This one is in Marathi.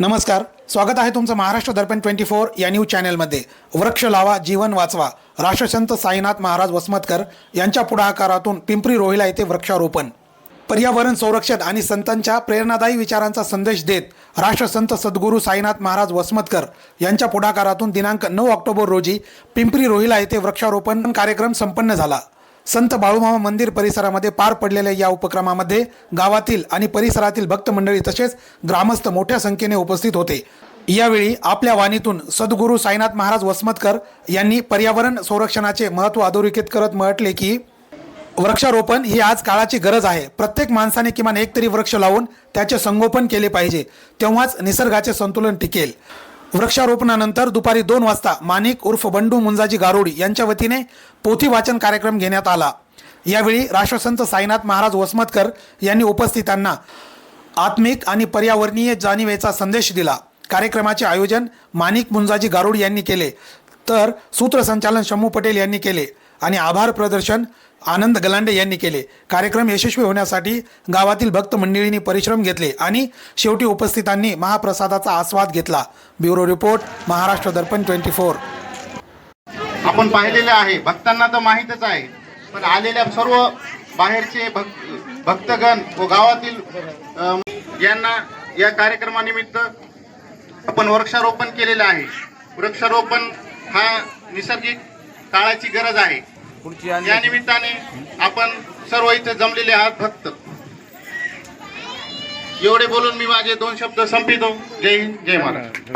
नमस्कार स्वागत आहे तुमचं महाराष्ट्र दर्पण ट्वेंटी फोर या न्यूज चॅनलमध्ये. वृक्ष लावा जीवन वाचवा राष्ट्रसंत साईनाथ महाराज वसमतकर यांच्या पुढाकारातून पिंपरी रोहिला येथे वृक्षारोपण. पर्यावरण संरक्षण आणि संतांच्या प्रेरणादायी विचारांचा संदेश देत राष्ट्रसंत सद्गुरू साईनाथ महाराज वसमतकर यांच्या पुढाकारातून दिनांक नऊ ऑक्टोबर रोजी पिंपरी रोहिला येथे वृक्षारोपण कार्यक्रम संपन्न झाला. संत बाळूमामा मंदिर परिसरामध्ये पार पडलेल्या या उपक्रमामध्ये गावातील आणि परिसरातील भक्त मंडळी तसेच ग्रामस्थ मोठ्या संख्येने उपस्थित होते. यावेळी आपल्या वाणीतून सद्गुरू साईनाथ महाराज वसमतकर यांनी पर्यावरण संरक्षणाचे महत्त्व अधोरेखित करत म्हटले की वृक्षारोपण ही आज काळाची गरज आहे. प्रत्येक माणसाने किमान एक तरी वृक्ष लावून त्याचे संगोपन केले पाहिजे. तेव्हाच निसर्गाचे संतुलन टिकेल. वृक्षारोपणानंतर दुपारी दोन वाजता माणिक उर्फ बंडू मुंजाजी गारोडी यांच्या वतीने पोथी वाचन कार्यक्रम घेण्यात आला. यावेळी राष्ट्रसंत साईनाथ महाराज वसमतकर यांनी उपस्थितांना आत्मिक आणि पर्यावरणीय जाणीवेचा संदेश दिला. कार्यक्रमाचे आयोजन माणिक मुंजाजी गारोड यांनी केले. तर सूत्रसंचालन शंभू पटेल यांनी केले. आणि आभार प्रदर्शन आनंद गलांडे यांनी केले. कार्यक्रम यशस्वी होण्यासाठी गावातील भक्त मंडळींनी परिश्रम घेतले आणि शेवटी उपस्थितांनी महाप्रसादाचा आस्वाद घेतला. Bureau report Maharashtra Darpan twenty four. आपण पाहिलेले आहे. भक्तांना तर माहीतच आहे. पण आलेल्या सर्व बाहेरचे भक्त भक्तगण व गावातील यांना या कार्यक्रमानिमित्त आपण वृक्षारोपण केलेलं आहे. वृक्षारोपण हा निसर्गिक काळाची गरज आहे. या निमित्ताने आपण सर्व इथे जमलेले आहात भक्त. एवढे बोलून मी माझे दोन शब्द संपितो. जय हिंद जय महाराष्ट्र.